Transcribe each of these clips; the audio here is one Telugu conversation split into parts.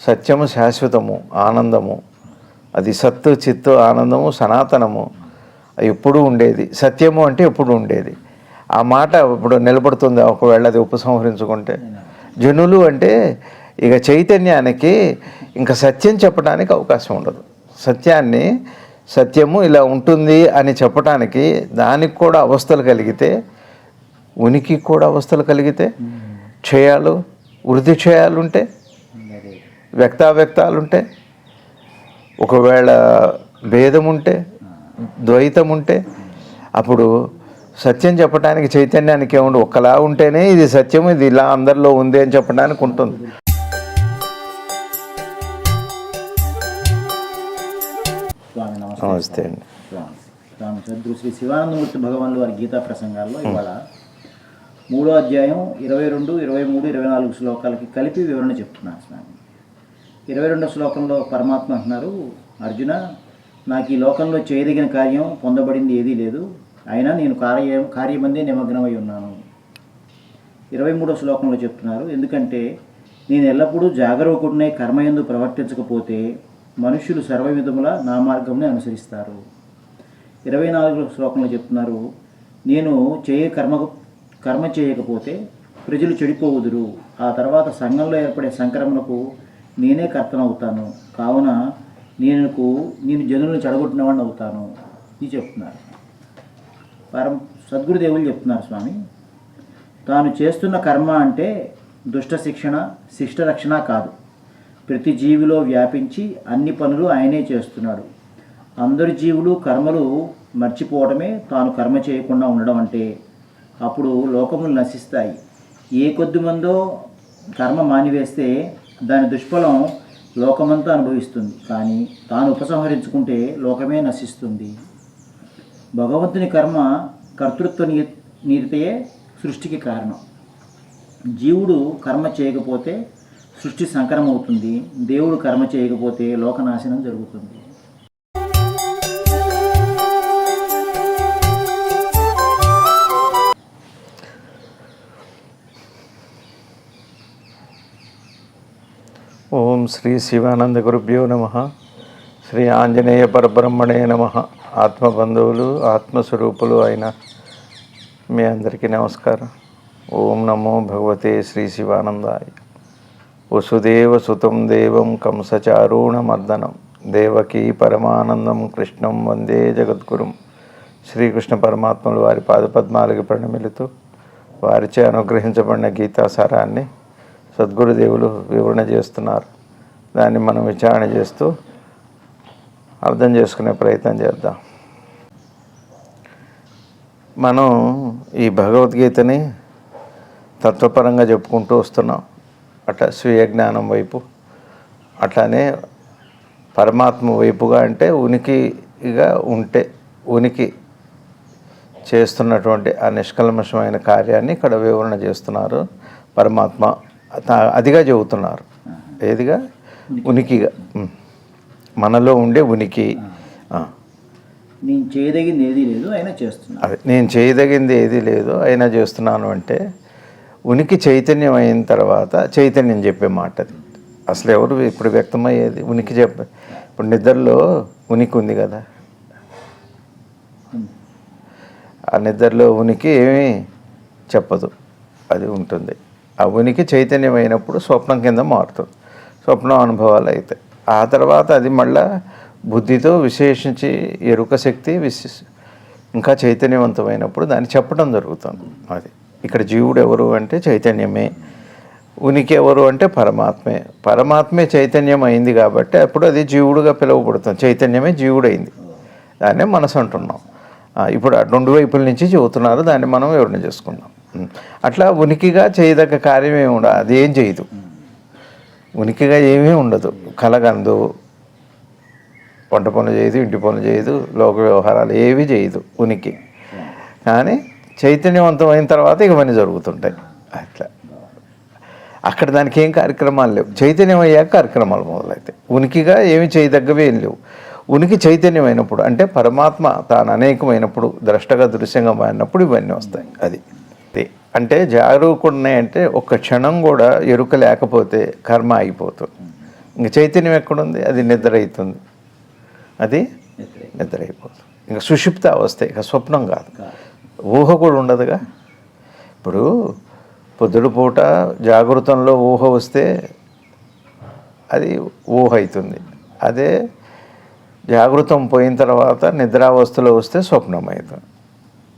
సత్యము శాశ్వతము ఆనందము. అది సత్తు చిత్తు ఆనందము సనాతనము. అది ఎప్పుడూ ఉండేది. సత్యము అంటే ఎప్పుడు ఉండేది. ఆ మాట ఇప్పుడు నిలబడుతుంది. ఒకవేళ అది ఉపసంహరించుకుంటే జనులు అంటే ఇక చైతన్యానికి ఇంకా సత్యం చెప్పడానికి అవకాశం ఉండదు. సత్యాన్ని సత్యము ఇలా ఉంటుంది అని చెప్పటానికి దానికి కూడా అవస్థలు కలిగితే ఉనికి కూడా అవస్థలు కలిగితే క్షయాలు వృద్ధి క్షయాలు ఉంటే వ్యక్తావ్యక్తాలు ఉంటే ఒకవేళ భేదం ఉంటే ద్వైతం ఉంటే అప్పుడు సత్యం చెప్పడానికి చైతన్యానికి ఏముండు ఒకలా ఉంటేనే ఇది సత్యం ఇది ఇలా అందరిలో ఉంది అని చెప్పడానికి ఉంటుంది. స్వామి నమస్తే. నమస్తే అండి. స్వామి. సద్గురు శ్రీ శివానందమూర్తి భగవానులు వారి గీతా ప్రసంగాల్లో ఇవాళ మూడో అధ్యాయం ఇరవై రెండు ఇరవై మూడు ఇరవై నాలుగు శ్లోకాలకి కలిపి వివరణ చెప్తున్నారు స్వామి. ఇరవై రెండో శ్లోకంలో పరమాత్మ అంటున్నారు అర్జున నాకు ఈ లోకంలో చేయదగిన కార్యం పొందబడింది ఏదీ లేదు. అయినా నేను కార్య కార్యమందే నిమగ్నమై ఉన్నాను. ఇరవై మూడో శ్లోకంలో చెప్తున్నారు ఎందుకంటే నేను ఎల్లప్పుడూ జాగరూకుడినే కర్మయందు ప్రవర్తించకపోతే మనుష్యులు సర్వవిధముల నా మార్గంని అనుసరిస్తారు. ఇరవై నాలుగో శ్లోకంలో చెప్తున్నారు నేను చేయ కర్మ కర్మ చేయకపోతే ప్రజలు చెడిపోవుదురు. ఆ తర్వాత సంఘంలో ఏర్పడే సంక్రమణకు నేనే కర్తనవుతాను. కావున నేను నేను జనులను చెడగొట్టినవాడిని అవుతాను ఇది చెప్తున్నారు. పరం సద్గురుదేవులు చెప్తున్నారు స్వామి. తాను చేస్తున్న కర్మ అంటే దుష్ట శిక్షణ శిష్ట రక్షణ కాదు. ప్రతి జీవిలో వ్యాపించి అన్ని పనులు ఆయనే చేస్తున్నాడు. అందరి జీవులు కర్మలు మర్చిపోవడమే తాను కర్మ చేయకుండా ఉండడం అంటే. అప్పుడు లోకములు నశిస్తాయి. ఏ కొద్ది మందో కర్మ మానివేస్తే దాని దుష్ఫలం లోకమంతా అనుభవిస్తుంది. కానీ తాను ఉపసంహరించుకుంటే లోకమే నశిస్తుంది. భగవంతుని కర్మ కర్తృత్వ నీ నీతియే సృష్టికి కారణం. జీవుడు కర్మ చేయకపోతే సృష్టి సంకరమవుతుంది. దేవుడు కర్మ చేయకపోతే లోకనాశనం జరుగుతుంది. శ్రీ శివానంద గురుభ్యో నమ. శ్రీ ఆంజనేయ పరబ్రహ్మణే నమ. ఆత్మబంధువులు ఆత్మస్వరూపులు అయిన మీ అందరికీ నమస్కారం. ఓం నమో భగవతే శ్రీ శివానందాయ. వసుదేవ సుతం దేవం కంసచారుణమర్దనం. దేవకీ పరమానందం కృష్ణం వందే జగద్గురుం. శ్రీకృష్ణ పరమాత్మలు వారి పాదపద్మాలకి ప్రణమిలుతూ వారిచే అనుగ్రహించబడిన గీతాసారాన్ని సద్గురుదేవులు వివరణ చేస్తున్నారు. దాన్ని మనం విచారణ చేస్తూ అర్థం చేసుకునే ప్రయత్నం చేద్దాం. మనం ఈ భగవద్గీతని తత్వపరంగా చెప్పుకుంటూ వస్తున్నాం. అట్లా స్వీయ జ్ఞానం వైపు. అట్లానే పరమాత్మ వైపుగా అంటే ఉనికిగా ఉంటే ఉనికి చేస్తున్నటువంటి ఆ నిష్కల్మషమైన కార్యాన్ని ఇక్కడ వివరణ చేస్తున్నారు. పరమాత్మ అదిగా చెబుతున్నారు. ఏదిగా? ఉనికిగా. మనలో ఉండే ఉనికి. నేను చేయదగింది ఏదీ లేదు అయినా చేస్తున్నా అదే నేను చేయదగింది ఏది లేదు అయినా చేస్తున్నాను అంటే ఉనికి చైతన్యం అయిన తర్వాత చైతన్యం చెప్పే మాట అది. అసలు ఎవరు ఇప్పుడు వ్యక్తమయ్యేది? ఉనికి చెప్ప ఇప్పుడు నిద్రలో ఉనికి ఉంది కదా. ఆ నిద్రలో ఉనికి ఏమీ చెప్పదు. అది ఉంటుంది. ఆ ఉనికి చైతన్యం అయినప్పుడు స్వప్నం కింద మారుతుంది. స్వప్న అనుభవాలు అయితే ఆ తర్వాత అది మళ్ళా బుద్ధితో విశేషించి ఎరుక శక్తి విశేష ఇంకా చైతన్యవంతమైనప్పుడు దాన్ని చెప్పడం జరుగుతుంది అది ఇక్కడ జీవుడు ఎవరు అంటే చైతన్యమే. ఉనికి ఎవరు అంటే పరమాత్మే. పరమాత్మే చైతన్యం అయింది కాబట్టి అప్పుడు అది జీవుడుగా పిలువబడుతుంది. చైతన్యమే జీవుడైంది. దాన్నే మనసు అంటున్నాం. ఇప్పుడు ఆ రెండు వైపుల నుంచి చెబుతున్నారు దాన్ని మనం వివరణ చేసుకుందాం. అట్లా ఉనికిగా చేయదగ్గ కార్యం ఏమి ఉండదు అదేం చేయదు. ఉనికిగా ఏమీ ఉండదు. కలగందు. వంట పనులు చేయదు ఇంటి పనులు చేయదు లోక వ్యవహారాలు ఏవి చేయదు ఉనికి. కానీ చైతన్యవంతమైన తర్వాత ఇక పని జరుగుతుంటాయి. అట్లా. అక్కడ దానికి ఏం కార్యక్రమాలు లేవు. చైతన్యం అయ్యాక కార్యక్రమాలు మొదలవుతాయి ఉనికిగా ఏమి చేయదగ్గవి ఏం లేవు. ఉనికి చైతన్యమైనప్పుడు అంటే పరమాత్మ తాను అనేకమైనప్పుడు ద్రష్టగా దృశ్యంగా మారినప్పుడు ఇవన్నీ వస్తాయి. అది. అంటే జాగరూకుడినే అంటే ఒక్క క్షణం కూడా ఎరుక లేకపోతే కర్మ అయిపోతుంది ఇంక చైతన్యం ఎక్కడుంది? అది నిద్ర అవుతుంది అది నిద్ర అయిపోతుంది ఇంకా సుషిప్త అవస్థ ఇక స్వప్నం కాదు. కాదు. ఊహ కూడా ఉండదుగా? ఇప్పుడు పొద్దుడు పూట జాగృతంలో ఊహ వస్తే అది ఊహ అవుతుంది అదే జాగృతం పోయిన తర్వాత నిద్రావస్థలో వస్తే స్వప్నం అవుతుంది.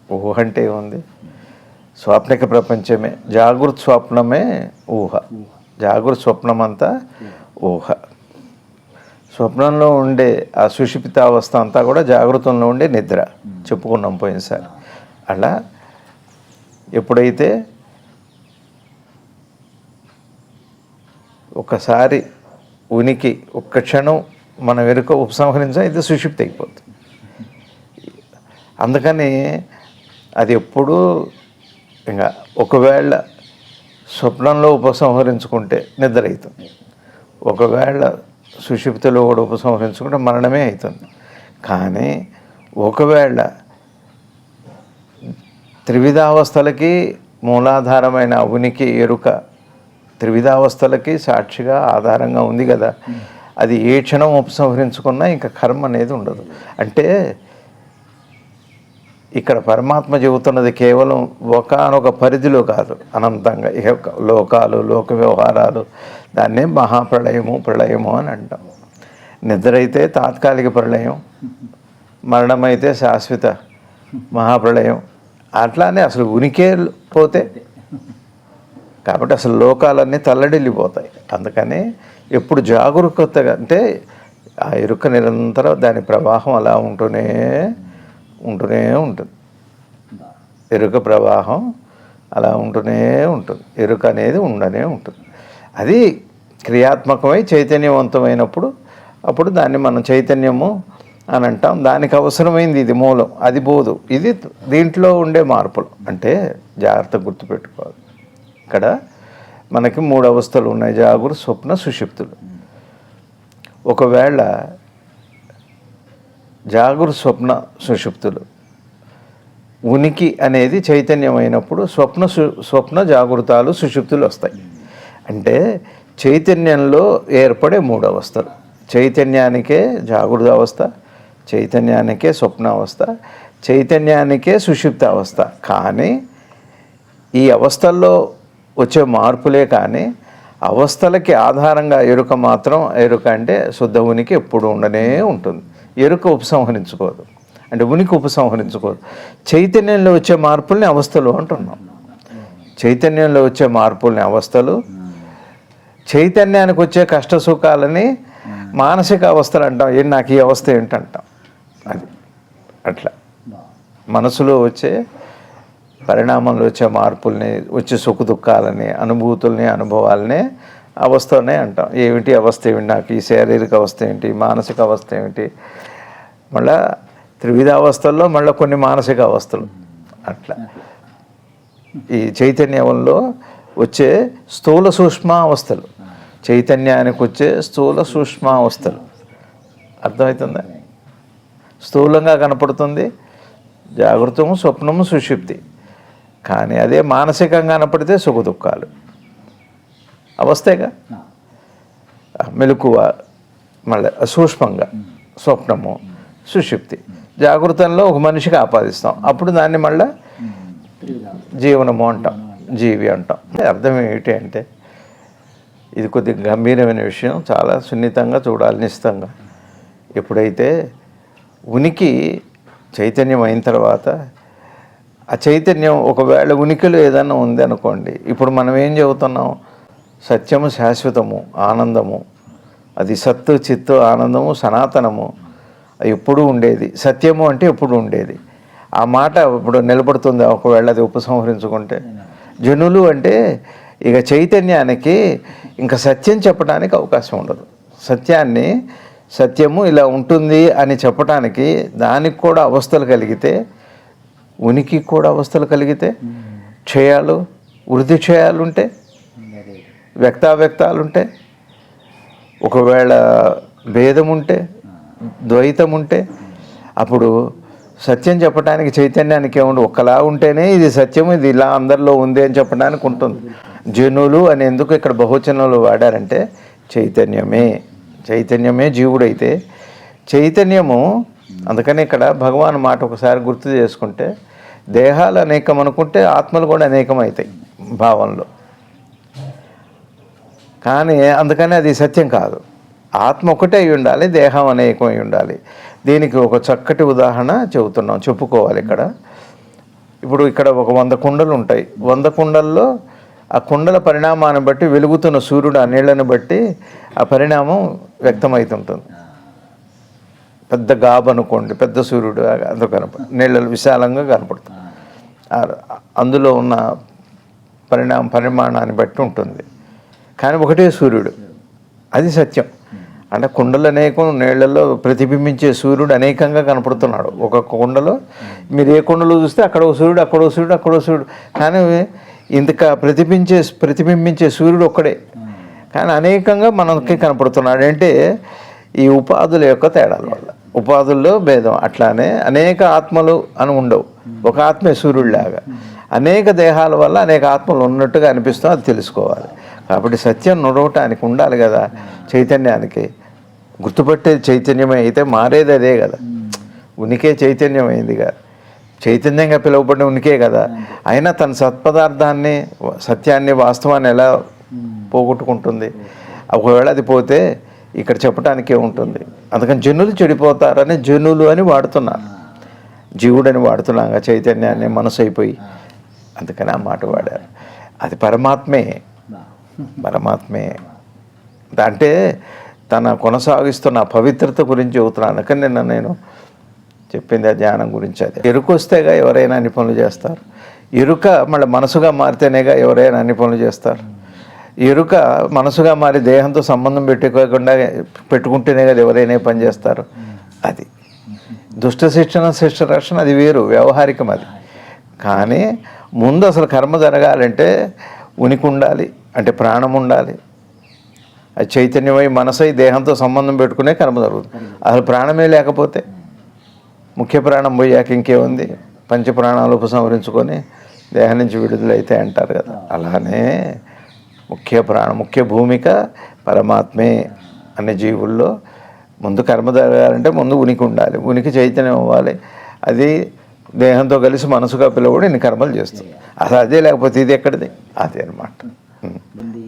ఊహ అంటే ఏముంది? స్వాప్నిక ప్రపంచమే జాగృత స్వప్నమే ఊహ. జాగృత స్వప్నం అంతా ఊహ. స్వప్నంలో ఉండే ఆ సుషిపితావస్థ అంతా కూడా జాగృతంలో ఉండే నిద్ర. చెప్పుకున్నాం పోయినసారి. అలా ఎప్పుడైతే ఒకసారి ఉనికి ఒక్క క్షణం మనం వెనుక ఉపసంహరించా ఇది సుషిప్తి అయిపోతుంది అందుకని అది ఎప్పుడూ ఇంకా ఒకవేళ స్వప్నంలో ఉపసంహరించుకుంటే నిద్ర అవుతుంది ఒకవేళ సుషిప్తిలో కూడా ఉపసంహరించుకుంటే మరణమే అవుతుంది. కానీ ఒకవేళ త్రివిధావస్థలకి మూలాధారమైన ఉనికి ఎరుక త్రివిధావస్థలకి సాక్షిగా ఆధారంగా ఉంది కదా. అది ఏ క్షణం ఉపసంహరించుకున్నా ఇంకా కర్మ అనేది ఉండదు. అంటే ఇక్కడ పరమాత్మ చెబుతున్నది కేవలం ఒకనొక పరిధిలో కాదు అనంతంగా. ఇక లోకాలు లోక వ్యవహారాలు దాన్నే మహాప్రళయము ప్రళయము అని అంటాం. నిద్ర అయితే తాత్కాలిక ప్రళయం మరణమైతే శాశ్వత మహాప్రళయం. అట్లానే అసలు ఉనికే పోతే కాబట్టి అసలు లోకాలన్నీ తల్లడిల్లిపోతాయి. అందుకని ఎప్పుడు జాగరూకతగా అంటే ఆ ఎరుక నిరంతరం దాని ప్రవాహం అలా ఉంటూనే ఉంటూనే ఉంటుంది. ఎరుక ప్రవాహం అలా ఉంటూనే ఉంటుంది. ఎరుక అనేది ఉండనే ఉంటుంది. అది క్రియాత్మకమై చైతన్యవంతమైనప్పుడు అప్పుడు దాన్ని మనం చైతన్యము అని అంటాం. దానికి అవసరమైంది ఇది మూలం. అది బోధు ఇది దీంట్లో ఉండే మార్పులు. అంటే జాగ్రత్తగా గుర్తుపెట్టుకోవాలి. ఇక్కడ మనకి మూడు అవస్థలు ఉన్నాయి. జాగురు స్వప్న సుషిప్తులు. ఒకవేళ జాగృ స్వప్న సుషుప్తులు. ఉనికి అనేది చైతన్యమైనప్పుడు స్వప్న సు స్వప్న జాగృతాలు సుషుప్తులు వస్తాయి. అంటే చైతన్యంలో ఏర్పడే మూడు అవస్థలు చైతన్యానికే జాగృత అవస్థ చైతన్యానికే స్వప్నావస్థ చైతన్యానికే సుషుప్త అవస్థ కానీ ఈ అవస్థల్లో వచ్చే మార్పులే కానీ అవస్థలకి ఆధారంగా ఎరుక మాత్రం ఎరుక అంటే శుద్ధ ఉనికి ఎప్పుడు ఉండనే ఉంటుంది. ఎరుక ఉపసంహరించుకోదు. అంటే ఉనికి ఉపసంహరించుకోదు. చైతన్యంలో వచ్చే మార్పుల్ని అవస్థలు అంటున్నాం. చైతన్యంలో వచ్చే మార్పుల్ని అవస్థలు చైతన్యానికి వచ్చే కష్ట సుఖాలని మానసిక అవస్థలు అంటాం. ఏంటి నాకు ఈ అవస్థ ఏంటంటాం. అది అట్లా. మనసులో వచ్చే పరిణామంలో వచ్చే మార్పుల్ని వచ్చే సుఖ దుఃఖాలని అనుభూతుల్ని అనుభవాలని అవస్థనే అంటాం. ఏమిటి అవస్థ? ఏమిటి నాకు ఈ శారీరక అవస్థ ఏంటి? మానసిక అవస్థ ఏమిటి మళ్ళా త్రివిధ అవస్థల్లో మళ్ళీ కొన్ని మానసిక అవస్థలు. అట్లా. ఈ చైతన్యంలో వచ్చే స్థూల సూక్ష్మ అవస్థలు చైతన్యానికి వచ్చే స్థూల సూక్ష్మ అవస్థలు అర్థమవుతుందా? స్థూలంగా కనపడుతుంది జాగృతము స్వప్నము సుషుప్తి. కానీ అదే మానసికంగా కనపడితే సుఖ దుఃఖాలు అవస్థేగా మెలకువ మళ్ళీ సూక్ష్మంగా స్వప్నము. సుషుప్తి. జాగృతంలో ఒక మనిషికి ఆపాదిస్తాం. అప్పుడు దాన్ని మళ్ళీ జీవనము అంటాం. జీవి అంటాం. అర్థం ఏమిటి అంటే ఇది కొద్దిగా గంభీరమైన విషయం. చాలా సున్నితంగా చూడాలి నిశ్చితంగా ఎప్పుడైతే ఉనికి చైతన్యం అయిన తర్వాత ఆ చైతన్యం ఒకవేళ ఉనికిలో ఏదైనా ఉంది అనుకోండి ఇప్పుడు మనం ఏం చెబుతున్నాం? సత్యము శాశ్వతము ఆనందము. అది సత్తు చిత్తు ఆనందము సనాతనము. ఎప్పుడూ ఉండేది. సత్యము అంటే ఎప్పుడు ఉండేది. ఆ మాట ఇప్పుడు నిలబడుతుంది. ఒకవేళ అది ఉపసంహరించుకుంటే జనులు అంటే ఇక చైతన్యానికి ఇంకా సత్యం చెప్పడానికి అవకాశం ఉండదు. సత్యాన్ని సత్యము ఇలా ఉంటుంది అని చెప్పడానికి దానికి కూడా అవస్థలు కలిగితే ఉనికి కూడా అవస్థలు కలిగితే క్షయాలు వృద్ధి క్షయాలు ఉంటే వ్యక్తావ్యక్తాలు ఉంటే ఒకవేళ భేదం ఉంటే ద్వైతం ఉంటే అప్పుడు సత్యం చెప్పడానికి చైతన్యానికి ఏముండు? ఒకలా ఉంటేనే ఇది సత్యం ఇది ఇలా అందరిలో ఉంది అని చెప్పడానికి ఉంటుంది. జనులు అని ఎందుకు ఇక్కడ బహుచనంలో వాడారంటే చైతన్యమే. చైతన్యమే జీవుడైతే చైతన్యము అందుకని ఇక్కడ భగవాన్ మాట ఒకసారి గుర్తు చేసుకుంటే దేహాలు అనేకం అనుకుంటే ఆత్మలు కూడా అనేకం అవుతాయి భావంలో. కానీ అందుకని అది సత్యం కాదు. ఆత్మ ఒకటే అయి ఉండాలి దేహం అనేకం అయి ఉండాలి. దీనికి ఒక చక్కటి ఉదాహరణ చెబుతున్నాం చెప్పుకోవాలి ఇక్కడ. ఇప్పుడు ఇక్కడ ఒక వంద కుండలు ఉంటాయి. వంద కుండల్లో ఆ కుండల పరిణామాన్ని బట్టి వెలుగుతున్న సూర్యుడు ఆ నీళ్ళని బట్టి ఆ పరిణామం వ్యక్తమవుతుంటుంది. పెద్ద గాబు అనుకోండి పెద్ద సూర్యుడు అందులో కనపడ నీళ్ళలు విశాలంగా కనపడుతుంది. అందులో ఉన్న పరిణామ పరిమాణాన్ని బట్టి ఉంటుంది. కానీ ఒకటే సూర్యుడు. అది సత్యం. అంటే కుండలు అనేకం నీళ్ళలో ప్రతిబింబించే సూర్యుడు అనేకంగా కనపడుతున్నాడు. ఒక కుండలో మీరు ఏ కుండలో చూస్తే అక్కడ ఒక సూర్యుడు అక్కడ ఒక సూర్యుడు అక్కడ ఒక సూర్యుడు. కానీ ఇంతక ప్రతిబించే ప్రతిబింబించే సూర్యుడు ఒక్కడే. కానీ అనేకంగా మనకి కనపడుతున్నాడు. అంటే ఈ ఉపాధుల యొక్క తేడాల వల్ల. ఉపాధుల్లో భేదం అట్లానే అనేక ఆత్మలు అని ఉండవు. ఒక ఆత్మే సూర్యుడిలాగా. అనేక దేహాల వల్ల అనేక ఆత్మలు ఉన్నట్టుగా అనిపిస్తాం అది తెలుసుకోవాలి. కాబట్టి సత్యం నుడవటానికి ఉండాలి కదా చైతన్యానికి. గుర్తుపట్టేది చైతన్యమే అయితే మారేది అదే కదా. ఉనికే చైతన్యం అయింది కదా చైతన్యంగా పిలువబడిన ఉనికే కదా. అయినా తన సత్పదార్థాన్ని సత్యాన్ని వాస్తవాన్ని ఎలా పోగొట్టుకుంటుంది? ఒకవేళ అది పోతే ఇక్కడ చెప్పటానికే ఉంటుంది అందుకని జనులు చెడిపోతారని జనులు అని వాడుతున్నారు. జీవుడని వాడుతున్నాం కదా చైతన్యాన్ని మనసు అయిపోయి. అందుకని ఆ మాట వాడారు. అది పరమాత్మే. పరమాత్మే. అంటే తన కొనసాగిస్తున్న పవిత్రత గురించి చెబుతున్నాను. అందుకని నిన్న నేను చెప్పింది ఆ ధ్యానం గురించి అది. ఎరుక వస్తేగా ఎవరైనా అన్ని పనులు చేస్తారు. ఎరుక మళ్ళీ మనసుగా మారితేనేగా ఎవరైనా అన్ని పనులు చేస్తారు. ఎరుక మనసుగా మారి దేహంతో సంబంధం పెట్టుకోకుండా పెట్టుకుంటేనే కదా ఎవరైనా పని చేస్తారు. అది. దుష్ట శిక్షణ శిష్ట రక్షణ అది వేరు. వ్యవహారికం అది. కానీ ముందు అసలు కర్మ జరగాలంటే ఉనికి ఉండాలి. అంటే ప్రాణం ఉండాలి. చైతన్యమై మనసై దేహంతో సంబంధం పెట్టుకునే కర్మ జరుగుతుంది. అసలు ప్రాణమే లేకపోతే ముఖ్య ప్రాణం పోయాక ఇంకేముంది? పంచ ప్రాణాలు ఉపసంహరించుకొని దేహం నుంచి విడుదలైతే అంటారు కదా. అలానే ముఖ్య ప్రాణం ముఖ్య భూమిక పరమాత్మే అనే జీవుల్లో ముందు కర్మ జరగాలంటే ముందు ఉనికి ఉండాలి. ఉనికి చైతన్యం అవ్వాలి. అది దేహంతో కలిసి మనసుగా పిలవడు ఇన్ని కర్మలు చేస్తుంది. అసలు అదే లేకపోతే ఇది ఎక్కడిది? అదే అనమాట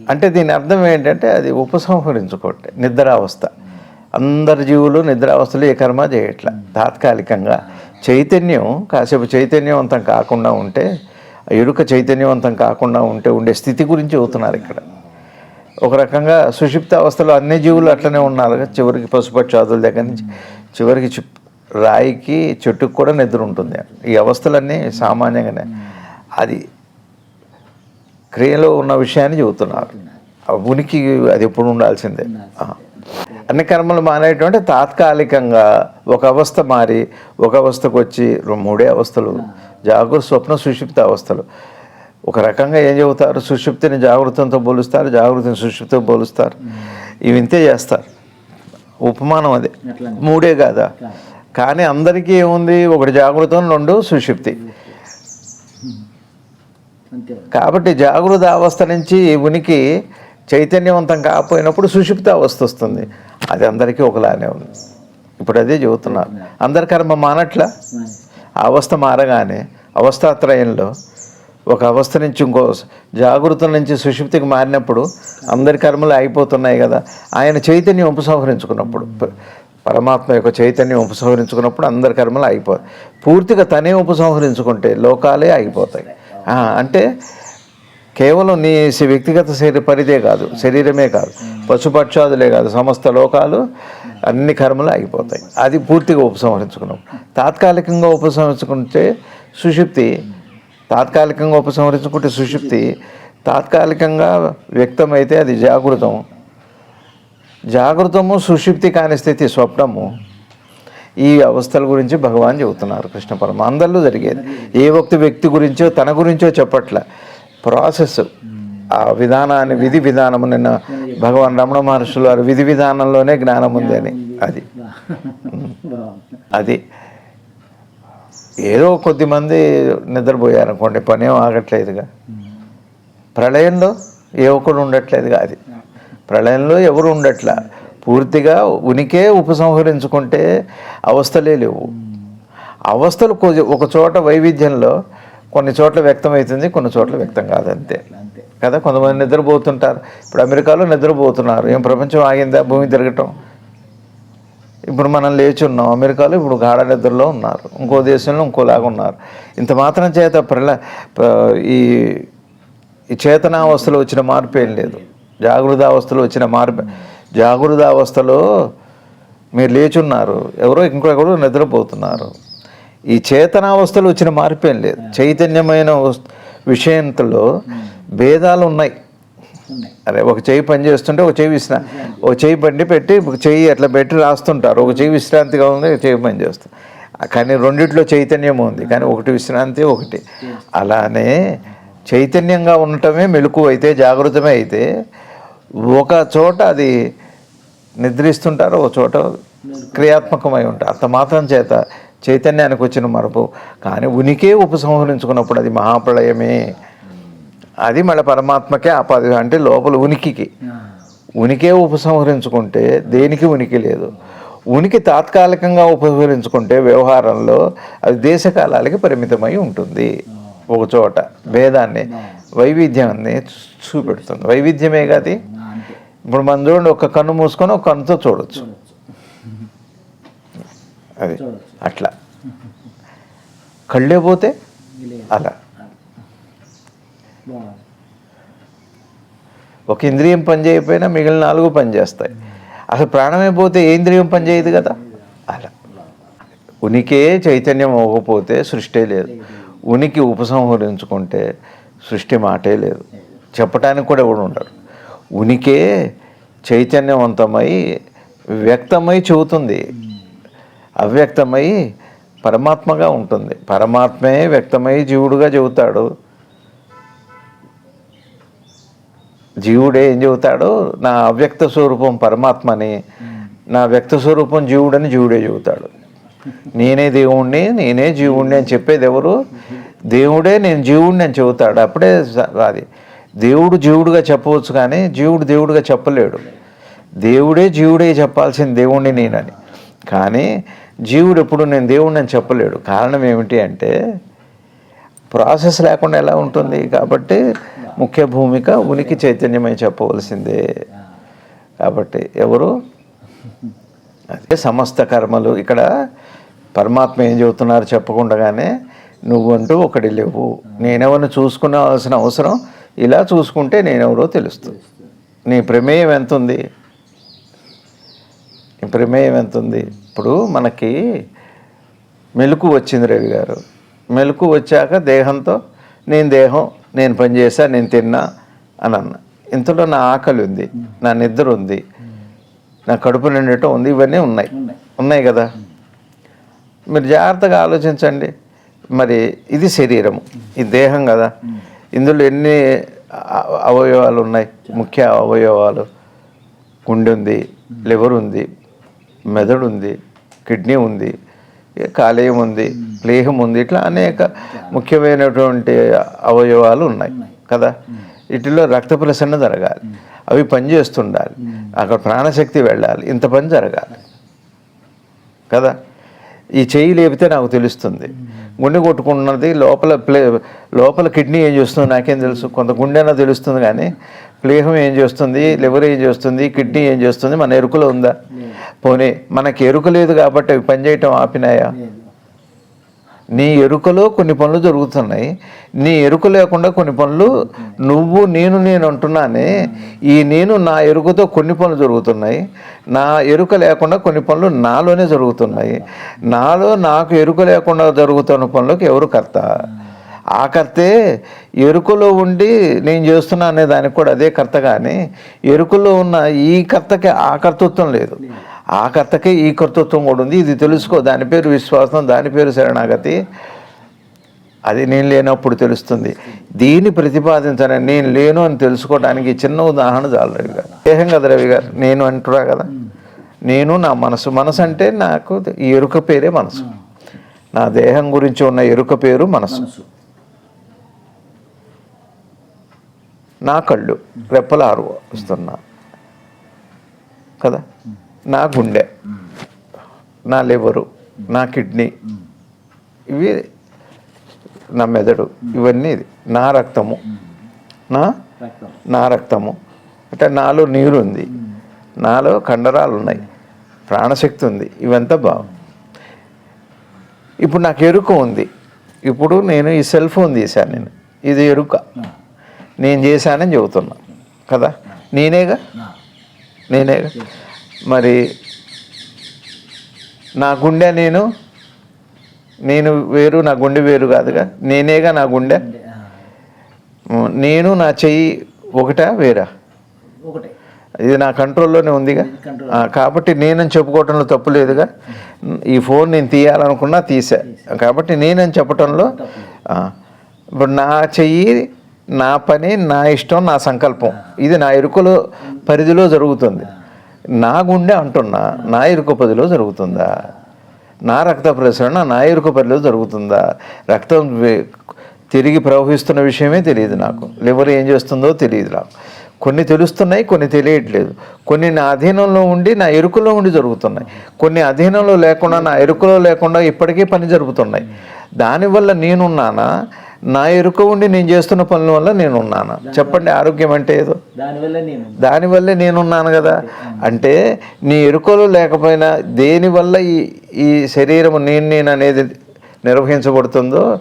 అంటే దీని అర్థం ఏంటంటే అది ఉపసంహరించుకోవట్టే నిద్రావస్థ. అందరి జీవులు నిద్రావస్థలు ఏ కర్మ చేయట్లా. తాత్కాలికంగా చైతన్యం కాసేపు చైతన్యవంతం కాకుండా ఉంటే ఎరుక చైతన్యవంతం కాకుండా ఉంటే ఉండే స్థితి గురించి చెబుతున్నారు ఇక్కడ. ఒక రకంగా సుషిప్త అవస్థలో అన్ని జీవులు అట్లనే ఉన్నారు చివరికి పశుపక్షాదుల దగ్గర నుంచి. చివరికి రాయికి చెట్టుకు కూడా నిద్ర ఉంటుంది. ఈ అవస్థలన్నీ సామాన్యంగానే. అది క్రియలో ఉన్న విషయాన్ని చెబుతున్నారు. ఉనికి అది ఎప్పుడు ఉండాల్సిందే. అన్ని కర్మలు మానేటువంటి తాత్కాలికంగా ఒక అవస్థ మారి ఒక అవస్థకు వచ్చి మూడే అవస్థలు జాగృత స్వప్న సుషిప్త అవస్థలు. ఒక రకంగా ఏం చెబుతారు? సుషుప్తిని జాగృతంతో పోలుస్తారు జాగృతిని సుషుప్తితో పోలుస్తారు ఇవి ఇంతే చేస్తారు. ఉపమానం అదే. మూడే కాదా? కానీ అందరికీ ఏముంది? ఒకటి జాగృతం రెండు సుషుప్తి. కాబట్టి జాగృత అవస్థ నుంచి ఉనికి చైతన్యవంతం కాకపోయినప్పుడు సుషుప్త అవస్థ వస్తుంది. అది అందరికీ ఒకలానే ఉంది. ఇప్పుడు అదే చెబుతున్నారు అందరి కర్మ మానట్ల? ఆ అవస్థ మారగానే అవస్థాత్రయంలో ఒక అవస్థ నుంచి ఇంకో జాగృతం నుంచి సుషుప్తికి మారినప్పుడు అందరి కర్మలు అయిపోతున్నాయి కదా. ఆయన చైతన్యం ఉపసంహరించుకున్నప్పుడు పరమాత్మ యొక్క చైతన్యం ఉపసంహరించుకున్నప్పుడు అందరి కర్మలు అయిపోతాయి పూర్తిగా తనే ఉపసంహరించుకుంటే లోకాలే అయిపోతాయి. అంటే కేవలం నీ వ్యక్తిగత శరీర పరిదే కాదు శరీరమే కాదు పశుపక్షాదులే కాదు సమస్త లోకాలు అన్ని కర్మలు ఆగిపోతాయి. అది పూర్తిగా ఉపసంహరించుకున్నాం. తాత్కాలికంగా ఉపసంహరించుకుంటే సుషుప్తి తాత్కాలికంగా ఉపసంహరించుకుంటే సుషుప్తి తాత్కాలికంగా వ్యక్తమైతే అది జాగృతం. జాగృతము సుషుప్తి కాని స్థితి స్వప్నము. ఈ అవస్థల గురించి భగవాన్ చెబుతున్నారు కృష్ణ పరమ. అందరిలో జరిగేది. ఏ ఒక్క వ్యక్తి గురించో తన గురించో చెప్పట్ల. ప్రాసెస్ ఆ విధానాన్ని విధి విధానము నిన్న భగవాన్ రమణ మహర్షులు వారు విధి విధానంలోనే జ్ఞానం ఉంది అని. అది. అది. ఏదో కొద్దిమంది నిద్రపోయారనుకోండి పనేం ఆగట్లేదుగా. ప్రళయంలో ఏ ఒక్కడు ఉండట్లేదుగా అది. ప్రళయంలో ఎవరు ఉండట్లా. పూర్తిగా ఉనికే ఉపసంహరించుకుంటే అవస్థలే లేవు. అవస్థలు ఒక చోట వైవిధ్యంలో కొన్ని చోట్ల వ్యక్తమవుతుంది కొన్ని చోట్ల వ్యక్తం కాదంతే. అంతే. కదా కొంతమంది నిద్రపోతుంటారు. ఇప్పుడు అమెరికాలో నిద్రపోతున్నారు. ఏం ప్రపంచం ఆగిందా? భూమి తిరగటం. ఇప్పుడు మనం లేచి ఉన్నాం అమెరికాలో ఇప్పుడు గాఢ నిద్రలో ఉన్నారు. ఇంకో దేశంలో ఇంకోలాగా ఉన్నారు. ఇంత మాత్రం చేత ప్రళ ప్ర- ఈ ఈ చేతనావస్థలో వచ్చిన మార్పు ఏం లేదు. జాగృతావస్థలో వచ్చిన మార్పు జాగృతావస్థలో మీరు లేచున్నారు. ఎవరో ఇంకొకరు నిద్రపోతున్నారు. ఈ చేతనావస్థలో వచ్చిన మార్పు ఏం లేదు చైతన్యమైన విషయంలో భేదాలు ఉన్నాయి. అరే ఒక చెయ్యి పని చేస్తుంటే ఒక చెయ్యి విశ్రా ఒక చెయ్యి బండి పెట్టి ఒక చెయ్యి అట్లా పెట్టి రాస్తుంటారు. ఒక చెయ్యి విశ్రాంతిగా ఉంది ఒక చెయ్యి పని చేస్తుంది కానీ రెండిట్లో చైతన్యం ఉంది. కానీ ఒకటి విశ్రాంతి ఒకటి. అలానే చైతన్యంగా ఉండటమే మెలకు అయితే జాగృతమే అయితే ఒక చోట అది నిద్రిస్తుంటారు ఒక చోట క్రియాత్మకమై ఉంటారు. అంత మాత్రం చేత చైతన్యానికి వచ్చిన మరపు. కానీ ఉనికే ఉపసంహరించుకున్నప్పుడు అది మహాప్రళయమే. అది మళ్ళీ పరమాత్మకే ఆపాది. అంటే లోపల ఉనికికి. ఉనికే ఉపసంహరించుకుంటే దేనికి ఉనికి లేదు. ఉనికి తాత్కాలికంగా ఉపసంహరించుకుంటే వ్యవహారంలో అది దేశకాలాలకి పరిమితమై ఉంటుంది. ఒక చోట. భేదాన్ని వైవిధ్యాన్ని చూపెడుతుంది. వైవిధ్యమే కాదు ఇప్పుడు మనం చూడండి ఒక కన్ను మూసుకొని ఒక కన్నుతో చూడొచ్చు. అది అట్లా. కళ్ళే పోతే అలా. ఒక ఇంద్రియం పనిచేయకపోయినా మిగిలిన నాలుగు పనిచేస్తాయి అసలు ప్రాణమే పోతే ఏ ఇంద్రియం పని చేయదు కదా? అలా. ఉనికే చైతన్యం అవ్వకపోతే సృష్టి లేదు. ఉనికి ఉపసంహరించుకుంటే సృష్టి మాటే లేదు. చెప్పటానికి కూడా ఎవడు ఉండడు. ఉనికే చైతన్యవంతమై వ్యక్తమై చెబుతుంది. అవ్యక్తమై పరమాత్మగా ఉంటుంది. పరమాత్మే వ్యక్తమై జీవుడుగా చెబుతాడు. జీవుడే ఏం చెబుతాడు? నా అవ్యక్త స్వరూపం పరమాత్మని నా వ్యక్త స్వరూపం జీవుడని జీవుడే చెబుతాడు. నేనే దేవుణ్ణి నేనే జీవుణ్ణి అని చెప్పేది ఎవరు? దేవుడే నేను జీవుణ్ణి అని చెబుతాడు. అప్పుడే అది దేవుడు జీవుడుగా చెప్పవచ్చు కానీ జీవుడు దేవుడుగా చెప్పలేడు. దేవుడే జీవుడే చెప్పాల్సిన దేవుణ్ణి నేనని. కానీ జీవుడు ఎప్పుడు నేను దేవుణ్ణి అని చెప్పలేడు. కారణం ఏమిటి అంటే ప్రాసెస్ లేకుండా ఎలా ఉంటుంది? కాబట్టి ముఖ్య భూమిక ఉనికి చైతన్యమై చెప్పవలసిందే. కాబట్టి ఎవరు? అదే సమస్త కర్మలు. ఇక్కడ పరమాత్మ ఏం చెబుతున్నారు చెప్పకుండానే నువ్వంటూ ఒకటి లేవు. నేనెవరిని చూసుకునవలసిన అవసరం ఇలా చూసుకుంటే నేనెవరో తెలుస్తుంది. నీ ప్రమేయం ఎంత ఉంది నీ ప్రమేయం ఎంత ఉంది ఇప్పుడు మనకి మెలకు వచ్చింది రవి గారు. మెలకు వచ్చాక దేహంతో నేను దేహం నేను పనిచేసా నేను తిన్నా అని అన్న. ఇంతలో నా ఆకలి ఉంది నా నిద్ర ఉంది నా కడుపు నిండటం ఉంది ఇవన్నీ ఉన్నాయి. ఉన్నాయి కదా. మీరు జాగ్రత్తగా ఆలోచించండి. మరి ఇది శరీరము ఈ దేహం కదా. ఇందులో ఎన్ని అవయవాలు ఉన్నాయి? ముఖ్య అవయవాలు గుండె ఉంది లివర్ ఉంది మెదడు ఉంది కిడ్నీ ఉంది కాలేయం ఉంది ప్లేహం ఉంది ఇట్లా అనేక ముఖ్యమైనటువంటి అవయవాలు ఉన్నాయి కదా? వీటిలో రక్త ప్రసరణ జరగాలి. అవి పనిచేస్తుండాలి అక్కడ ప్రాణశక్తి వెళ్ళాలి. ఇంత పని జరగాలి. కదా? ఈ చెయ్యి లేపితే నాకు తెలుస్తుంది. గుండె కొట్టుకున్నది లోపల ప్లే లోపల కిడ్నీ ఏం చేస్తుందో నాకేం తెలుసు. కొంత గుండెనా తెలుస్తుంది కానీ ప్లేహం ఏం చేస్తుంది లివర్ ఏం చేస్తుంది కిడ్నీ ఏం చేస్తుంది మన ఎరుకలో ఉందా? పోనీ మనకి ఎరుక లేదు కాబట్టి అవి పనిచేయటం ఆపినాయా? నీ ఎరుకలో కొన్ని పనులు జరుగుతున్నాయి. నీ ఎరుక లేకుండా కొన్ని పనులు నువ్వు నేను నేను అంటున్నానే. ఈ నేను నా ఎరుకతో కొన్ని పనులు జరుగుతున్నాయి. నా ఎరుక లేకుండా కొన్ని పనులు నాలోనే జరుగుతున్నాయి. నాలో నాకు ఎరుక లేకుండా జరుగుతున్న పనులకు ఎవరు కర్త? ఆ కర్తే ఎరుకలో ఉండి నేను చేస్తున్నా అనే దానికి కూడా అదే కర్త కానీ ఎరుకలో ఉన్న ఈ కర్తకి ఆ కర్తృత్వం లేదు. ఆ కర్తకే ఈ కర్తృత్వం కూడా ఉంది. ఇది తెలుసుకో దాని పేరు విశ్వాసం దాని పేరు శరణాగతి. అది నేను లేనప్పుడు తెలుస్తుంది. దీన్ని ప్రతిపాదించని నేను లేను అని తెలుసుకోవడానికి చిన్న ఉదాహరణ చాలు రవి గారు. దేహం కదా రవి గారు నేను అంటున్నా కదా. నేను నా మనసు మనసు అంటే నాకు ఈ ఎరుక పేరే మనసు. నా దేహం గురించి ఉన్న ఎరుక పేరు మనసు. నా కళ్ళు రెప్పలు ఆరు వస్తున్నా. కదా? నా గుండె నా లివరు నా కిడ్నీ ఇవి నా మెదడు ఇవన్నీ నా రక్తము. నా? నా రక్తము. అంటే నాలో నీరు ఉంది నాలో కండరాలు ఉన్నాయి ప్రాణశక్తి ఉంది ఇవంతా బాగు. ఇప్పుడు నాకు ఎరుక ఉంది. ఇప్పుడు నేను ఈ సెల్ ఫోన్ తీశాను నేను. ఇది ఎరుక. నేను చేశానని చెబుతున్నా. కదా? నేనేగా? నేనేగా? మరి నా గుండె నేను నేను వేరు నా గుండె వేరు కాదుగా. నేనేగా నా గుండె? నేను నా చెయ్యి ఒకటా వేరా? ఇది నా కంట్రోల్లోనే ఉందిగా? కాబట్టి నేనని చెప్పుకోవటంలో తప్పు లేదుగా. ఈ ఫోన్ నేను తీయాలనుకున్నా తీసా. కాబట్టి నేనని చెప్పటంలో ఇప్పుడు నా చెయ్యి నా పని నా ఇష్టం నా సంకల్పం. ఇది నా ఎరుకలో పరిధిలో జరుగుతుంది. నా గుండె అంటున్నా నా ఎరుక జరుగుతుందా? నా రక్త ప్రసరణ నా ఎరుక పదిలో జరుగుతుందా? రక్తం తిరిగి ప్రవహిస్తున్న విషయమే తెలియదు నాకు. లివర్ ఏం చేస్తుందో తెలియదు నాకు. కొన్ని తెలుస్తున్నాయి కొన్ని తెలియట్లేదు. కొన్ని నా అధీనంలో ఉండి నా ఎరుకలో ఉండి జరుగుతున్నాయి. కొన్ని అధీనంలో లేకుండా నా ఎరుకలో లేకుండా ఇప్పటికీ పని జరుగుతున్నాయి. దానివల్ల నేనున్నానా? నా ఎరుక ఉండి నేను చేస్తున్న పనుల వల్ల నేనున్నానా. చెప్పండి ఆరోగ్యం అంటే ఏదో? దానివల్ల నేను దానివల్లే నేనున్నాను కదా. అంటే నీ ఎరుకలు లేకపోయినా దేనివల్ల ఈ ఈ శరీరం నేను నేను అనేది నిర్వహించబడుతుందో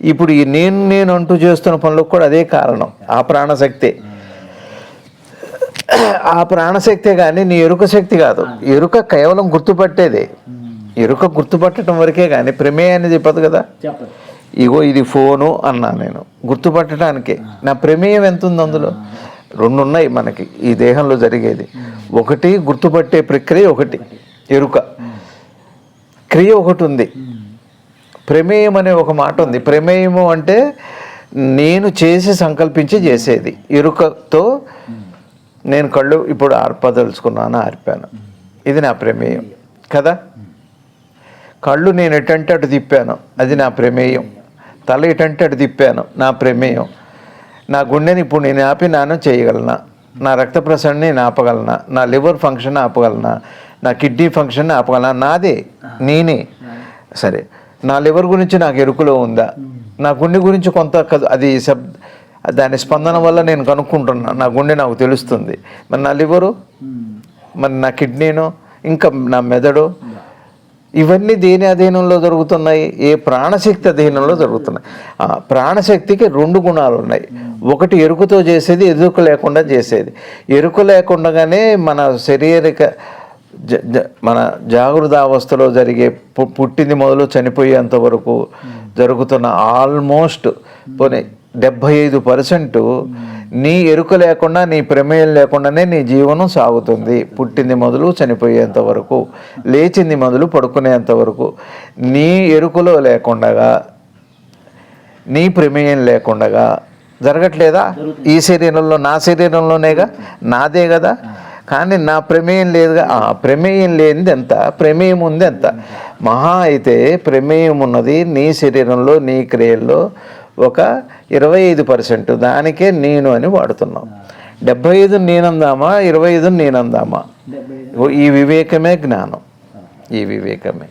ఇప్పుడు ఈ నేను నేను అంటూ చేస్తున్న పనులకు కూడా అదే కారణం. ఆ ప్రాణశక్తే. ఆ ప్రాణశక్తే కానీ నీ ఎరుక శక్తి కాదు. ఎరుక కేవలం గుర్తుపట్టేదే. ఎరుక గుర్తుపట్టడం వరకే కానీ ప్రమేయాన్ని చెప్పదు కదా. ఇగో ఇది ఫోను అన్నా నేను. గుర్తుపట్టడానికే. నా ప్రమేయం ఎంత ఉంది అందులో? రెండు ఉన్నాయి మనకి ఈ దేహంలో జరిగేది. ఒకటి గుర్తుపట్టే ప్రక్రియ ఒకటి. ఎరుక. క్రియ ఒకటి ఉంది. ప్రమేయం అనే ఒక మాట ఉంది. ప్రమేయము అంటే నేను చేసి సంకల్పించి చేసేది. ఎరుకతో నేను కళ్ళు ఇప్పుడు ఆర్పదలుచుకున్నాను ఆర్పాను. ఇది నా ప్రమేయం. కదా? కళ్ళు నేను ఎటంటే అటు తిప్పాను. అది నా ప్రమేయం. తల ఎటంటే అటు తిప్పాను నా ప్రమేయం. నా గుండెని ఇప్పుడు నేను ఆపినాను చేయగలనా? నా రక్త ప్రసరణ నేను ఆపగలనా? నా లివర్ ఫంక్షన్ ఆపగలనా? నా కిడ్నీ ఫంక్షన్ ఆపగలనా? నాదే నేనే. సరే నా లివర్ గురించి నాకు ఎరుకులో ఉందా? నా గుండె గురించి కొంత కదు- అది శబ్ దాని స్పందన వల్ల నేను కనుక్కుంటున్నా. నా గుండె నాకు తెలుస్తుంది. మరి నా లివరు? మరి నా కిడ్నీను? ఇంకా నా మెదడు? ఇవన్నీ దేని అధీనంలో జరుగుతున్నాయి? ఏ ప్రాణశక్తి అధీనంలో జరుగుతున్నాయి. ప్రాణశక్తికి రెండు గుణాలు ఉన్నాయి. ఒకటి ఎరుకుతో చేసేది ఎరుకు లేకుండా చేసేది. ఎరుకు లేకుండానే మన శారీరక జ- జ- మన జాగృతావస్థలో జరిగే పు- పుట్టింది మొదలు చనిపోయేంత వరకు జరుగుతున్న ఆల్మోస్ట్ పోనీ డెబ్భై ఐదు పర్సెంట్ నీ ఎరుక లేకుండా నీ ప్రమేయం లేకుండానే నీ జీవనం సాగుతుంది. పుట్టింది మొదలు చనిపోయేంత వరకు లేచింది మొదలు పడుకునేంత వరకు. నీ ఎరుకలో లేకుండగా నీ ప్రమేయం లేకుండగా జరగట్లేదా? ఈ శరీరంలో నా శరీరంలోనేగా? నాదే కదా? కానీ నా ప్రమేయం లేదుగా. ఆ, ప్రమేయం లేనిది ఎంత? ప్రమేయం ఉంది ఎంత? మహా అయితే ప్రమేయం ఉన్నది నీ శరీరంలో నీ క్రియల్లో ఒక ఇరవై ఐదు పర్సెంట్ దానికే నేను అని వాడుతున్నాం. డెబ్బై ఐదు నేనందామా? ఇరవై ఐదు నేనందామా? ఈ వివేకమే జ్ఞానం. ఈ వివేకమే.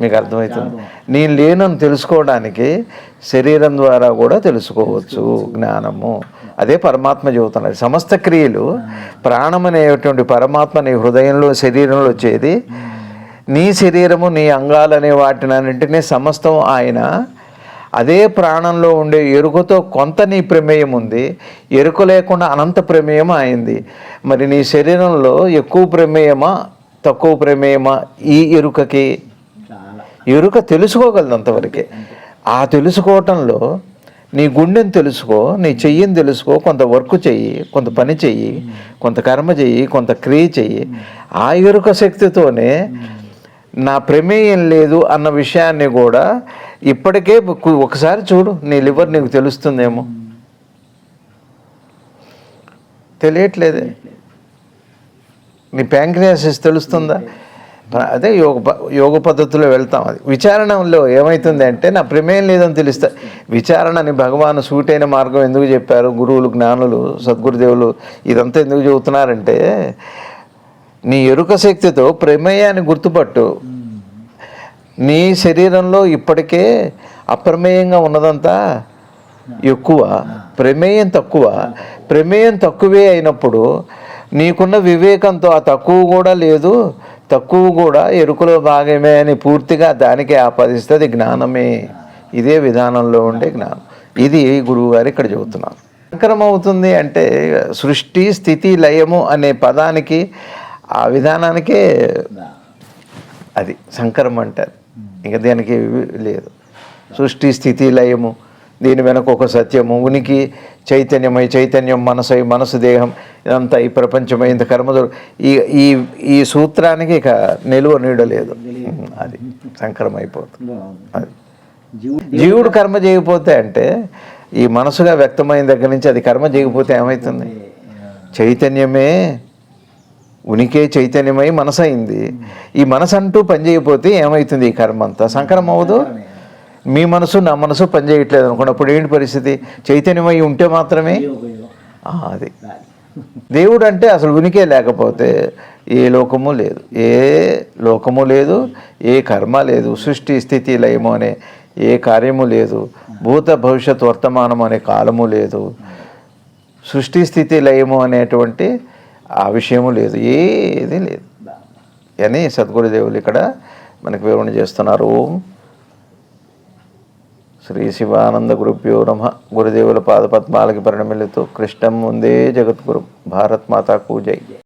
మీకు అర్థమవుతుంది? నేను లేనని తెలుసుకోవడానికి శరీరం ద్వారా కూడా తెలుసుకోవచ్చు జ్ఞానము. అదే పరమాత్మ చెబుతున్నాడు సమస్త క్రియలు ప్రాణం అనేటువంటి పరమాత్మ నీ హృదయంలో శరీరంలో వచ్చేది నీ శరీరము నీ అంగాలు అనే వాటినన్నింటినీ సమస్తం ఆయన అదే ప్రాణంలో ఉండే ఎరుకతో కొంత నీ ప్రమేయం ఉంది. ఎరుక లేకుండా అనంత ప్రమేయం అయింది? మరి నీ శరీరంలో ఎక్కువ ప్రమేయమా తక్కువ ప్రమేయమా ఈ ఎరుకకి? ఎరుక తెలుసుకోగలదు అంతవరకే ఆ తెలుసుకోవటంలో నీ గుండెని తెలుసుకో నీ చెయ్యిని తెలుసుకో కొంత వర్క్ చెయ్యి కొంత పని చెయ్యి కొంత కర్మ చెయ్యి కొంత క్రియ చెయ్యి. ఆ ఎరుక శక్తితోనే నా ప్రమేయం లేదు అన్న విషయాన్ని కూడా ఇప్పటికే ఒకసారి చూడు నీ లివర్ నీకు తెలుస్తుందేమో. తెలియట్లేదే. నీ ప్యాంక్రియాసిస్ తెలుస్తుందా? అదే యోగ ప- యోగ పద్ధతిలో వెళ్తాం అది. విచారణలో ఏమవుతుంది అంటే నా ప్రమేయం లేదని తెలుస్తా. విచారణని భగవాన్ సూటైన మార్గం ఎందుకు చెప్పారు? గురువులు జ్ఞానులు సద్గురుదేవులు ఇదంతా ఎందుకు చెబుతున్నారంటే నీ ఎరుక శక్తితో ప్రమేయాన్ని గుర్తుపట్టు. నీ శరీరంలో ఇప్పటికే అప్రమేయంగా ఉన్నదంతా ఎక్కువ ప్రమేయం తక్కువ. ప్రమేయం తక్కువే అయినప్పుడు నీకున్న వివేకంతో ఆ తక్కువ కూడా లేదు తక్కువ కూడా ఎరుకలో భాగమే అని పూర్తిగా దానికే ఆపాదిస్తుంది జ్ఞానమే. ఇదే విధానంలో ఉండే జ్ఞానం. ఇది గురువు గారు ఇక్కడ చెబుతున్నారు. సంకరం అవుతుంది అంటే సృష్టి స్థితి లయము అనే పదానికి ఆ విధానానికే అది సంకరం అంటారు. ఇంకా దీనికి లేదు. సృష్టి స్థితి లయము దీని వెనక ఒక సత్యము ఉనికి చైతన్యమై చైతన్యం మనసై మనసు దేహం ఇదంతా ఈ ప్రపంచమై ఇంత కర్మ దొర- ఈ ఈ ఈ సూత్రానికి ఇక నిలువ నీడలేదు అది సంకరం అయిపోతుంది. అది. జీవుడు జీవుడు కర్మ చేయకపోతే అంటే ఈ మనసుగా వ్యక్తమైన దగ్గర నుంచి అది కర్మ చేయకపోతే ఏమవుతుంది చైతన్యమే ఉనికే చైతన్యమై మనసు అయింది ఈ మనసు అంటూ పని చేయకపోతే ఏమవుతుంది ఈ కర్మ అంతా సంకరం అవ్వదు మీ మనసు నా మనసు పని చేయట్లేదు అనుకున్నప్పుడు ఏంటి పరిస్థితి? చైతన్యమై ఉంటే మాత్రమే? అది. దేవుడు అంటే అసలు ఉనికే లేకపోతే ఏ లోకము లేదు. ఏ లోకము లేదు ఏ కర్మ లేదు సృష్టి స్థితి లయము అనే ఏ కార్యము లేదు భూత భవిష్యత్ వర్తమానం అనే కాలము లేదు. సృష్టి స్థితి లయము అనేటువంటి ఆ విషయము లేదు ఏది లేదు. అని సద్గురుదేవులు ఇక్కడ మనకు వివరణ చేస్తున్నారు. శ్రీ శివానంద గురుభ్యో నమ. గురుదేవుల పాదపద్మాలకి పరిణమిల్లుతూ కృష్ణం ముందే జగద్గురు. భారత్ మాతాకు జై.